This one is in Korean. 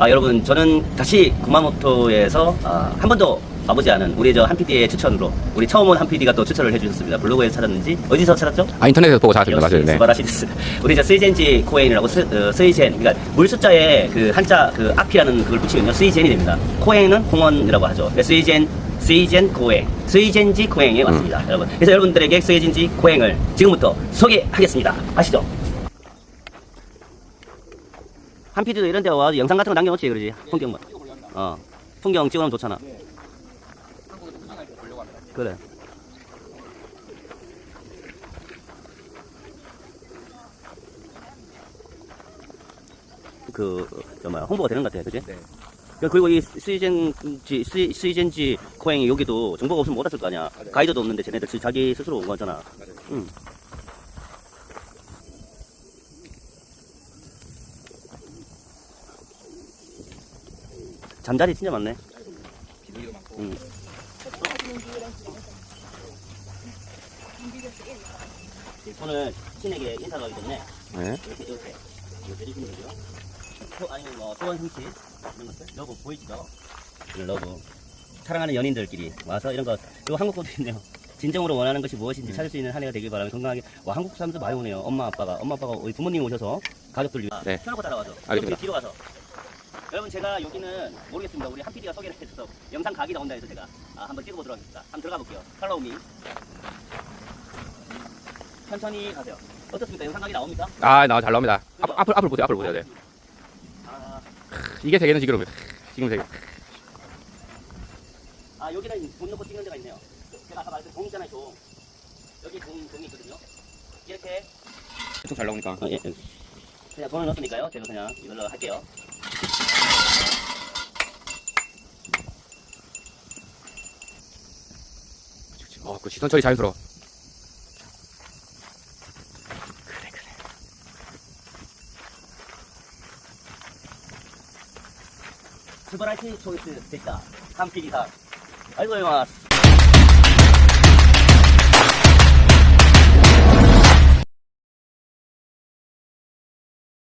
아, 여러분, 저는 다시 구마모토에서 아, 한 번도 와보지 않은 우리 저 한 PD의 추천으로 우리 처음 온 한 PD가 또 추천을 해주셨습니다. 블로그에서 찾았는지 어디서 찾았죠? 아 인터넷에서 보고 찾았습니다. 역시 맞아요. 네. 스바라시데스. 우리 저 스이젠지 코엔이라고 스, 어, 스이젠, 그러니까 물 숫자에 그 한자 그 앞이라는 그걸 붙이면요 스이젠이 됩니다. 코엔은 공원이라고 하죠. 그래서 스이젠 스이젠 코행, 스이젠지 코행에 왔습니다, 여러분. 그래서 여러분들에게 스이젠지 코행을 지금부터 소개하겠습니다. 아시죠? 한 PD도 이런 데 와서 영상 같은 거 남겨놓지 그러지 풍경만. 어, 풍경 찍어놓으면 좋잖아. 그래. 그, 저, 뭐야, 홍보가 되는 것 같아요. 그지? 네. 그- 그리고 이 스이젠지, 스이, 스이젠지 코행이 여기도 정보가 없으면 못 왔을 거 아니야. 가이드도 없는데 쟤네들 지- 자기 스스로 온 거잖아. 맞아요. 응. 잠자리 진짜 많네. 응. 오늘 신에게 인사가 하기 때문에 네. 이렇게 이렇게 되고요. 소, 아니면 뭐 소원 형식 이런 것들 러브 보이시죠? 이런 러브 사랑하는 연인들끼리 와서 이런 거 이거 한국 것도 있네요. 진정으로 원하는 것이 무엇인지 찾을 수 있는 한 해가 되길 바라며 건강하게 와 한국 사람들 많이 오네요. 엄마 아빠가 엄마 아빠가 우리 부모님 오셔서 가족들 위해 네. 켜놓고 따라와줘. 알겠습니다. 뒤로 가서. 여러분 제가 여기는 모르겠습니다. 우리 한 PD가 소개를 해줘서 영상 각이 나온다 해서 제가 아, 한번 찍어보도록 하겠습니다. 한번 들어가 볼게요. 팔로우미. 천천히 가세요. 어떻습니까? 영상 각이 나옵니까? 아, 나 잘 나옵니다. 앞, 앞을 앞을 보세요. 앞을 보세요. 네. 아, 이게 세계는 지금 지금 세계. 아 여기는 돈 넣고 찍는 데가 있네요. 제가 아까 말했던 종 있잖아요, 종. 여기 종, 종이 있거든요. 이렇게 엄청 잘 나오니까. 아, 예, 예. 그냥 돈을 넣었으니까요. 제가 그냥 이걸로 할게요. 어, 그 시선 처리 자연스러워. 스바라시 초이스 됐다. 한 PD사. 아이고, 고마스